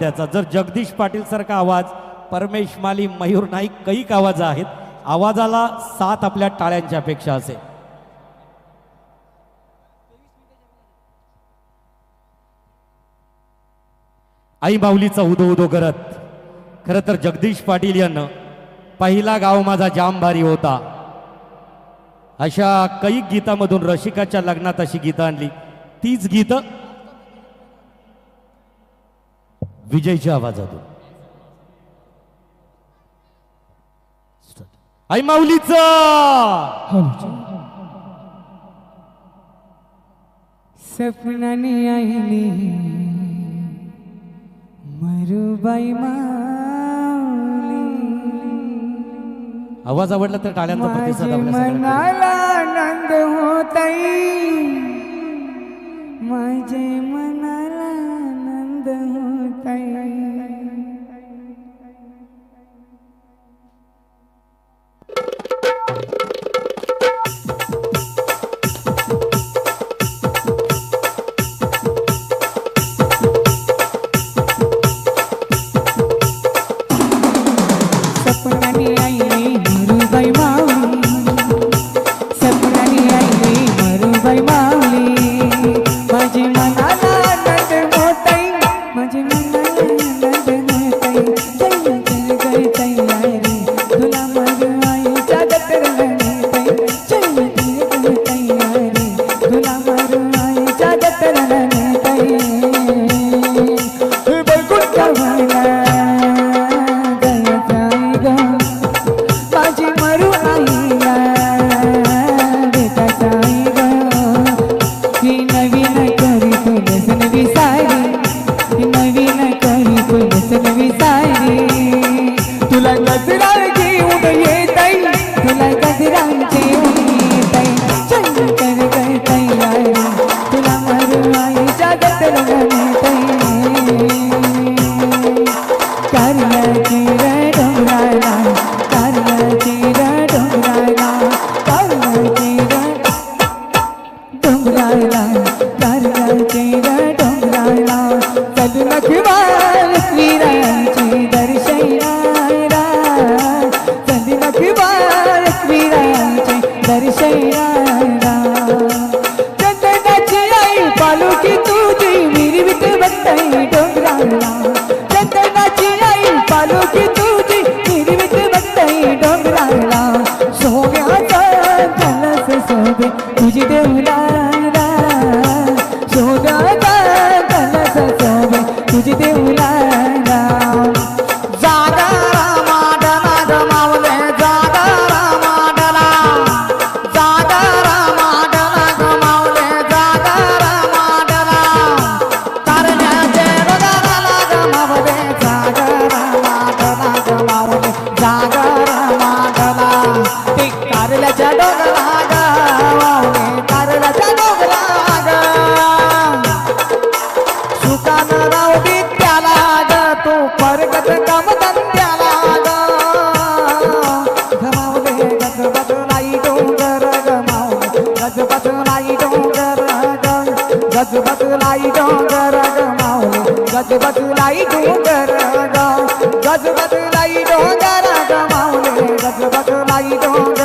त्याचा जर जगदीश पाटील सारखा आवाज परमेश माली मयूर नाईक कैक आवाज आहेत आवाजाला साथ आपल्या टाळ्यांच्या अपेक्षा असेल आई बावलीचा उदो उदो करत खरं तर जगदीश पाटील यांना पहिला गाव माझा जाम भारी होता. अशा कैक गीतामधून रसिकाच्या लग्नात अशी गीतं आणली. तीच गीतं विजयच्या आवाजातून. आई माऊलीचा! हो हो सपनाने आईली मरुबाई माऊली. आवाज आवडला तर टाळ्यांचा प्रतिसाद मनाला आनंद होताई माझे like a zirante Rock गजबजलाई डोंगर गा गजबजलाई डोंगर गा माऊली गजबजलाई डोंगर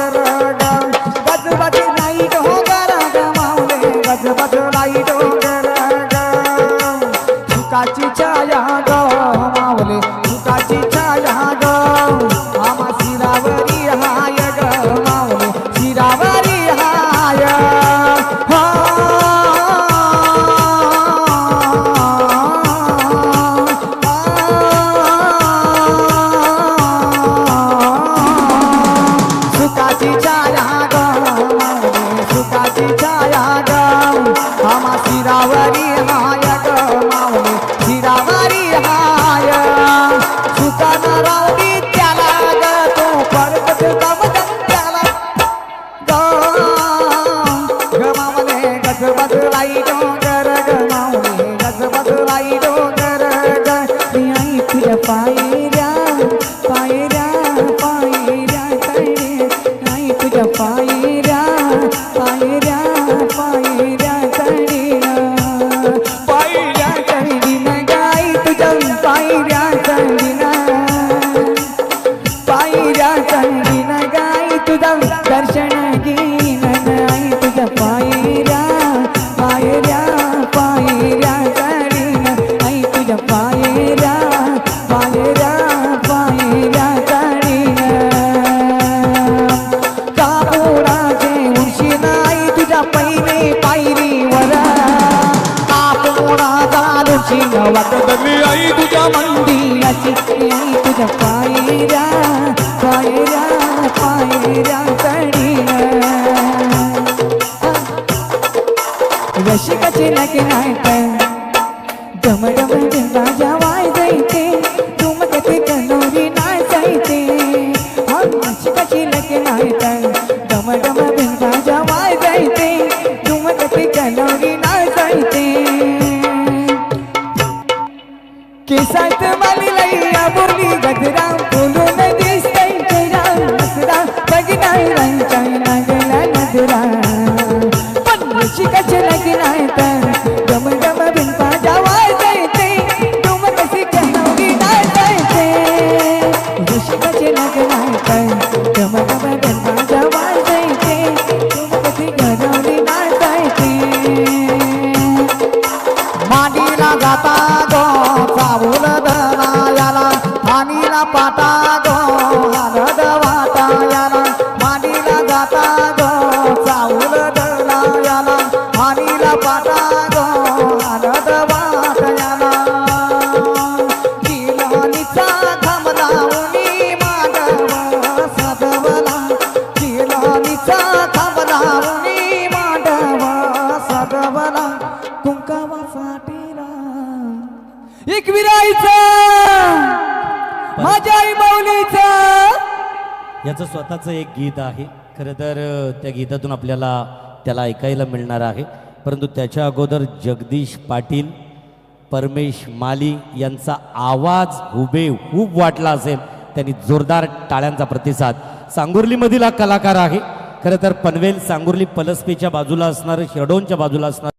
পায়রা तुझ्या मंदिराची आई तुझ्या पायऱ्या पायऱ्या हानीला पाता गो आनंद वाटायाला माडीला जाता गो चाऊल चावूल दनायाला हानीला पाता गो आनंद वाटायाला किलोनीचा लावणी मांडव सदवला किलोनीचा थांबलावणी मांडव सजवला. कुंकावा फाटीला एक विराईचा. माझ्या आई माऊलीचा. याचं स्वतःचं एक गीत आहे. खरं तर त्या गीतातून आपल्याला त्याला ऐकायला मिळणार आहे. परंतु त्याच्या अगोदर जगदीश पाटील परमेश माली यांचा आवाज हुबेहूब वाटला असेल. त्यांनी जोरदार टाळ्यांचा प्रतिसाद. सांगुर्लीमधील हा कलाकार आहे. खरं तर पनवेल सांगुर्ली पलसपेच्या बाजूला असणारं शिरडोनच्या बाजूला असणारं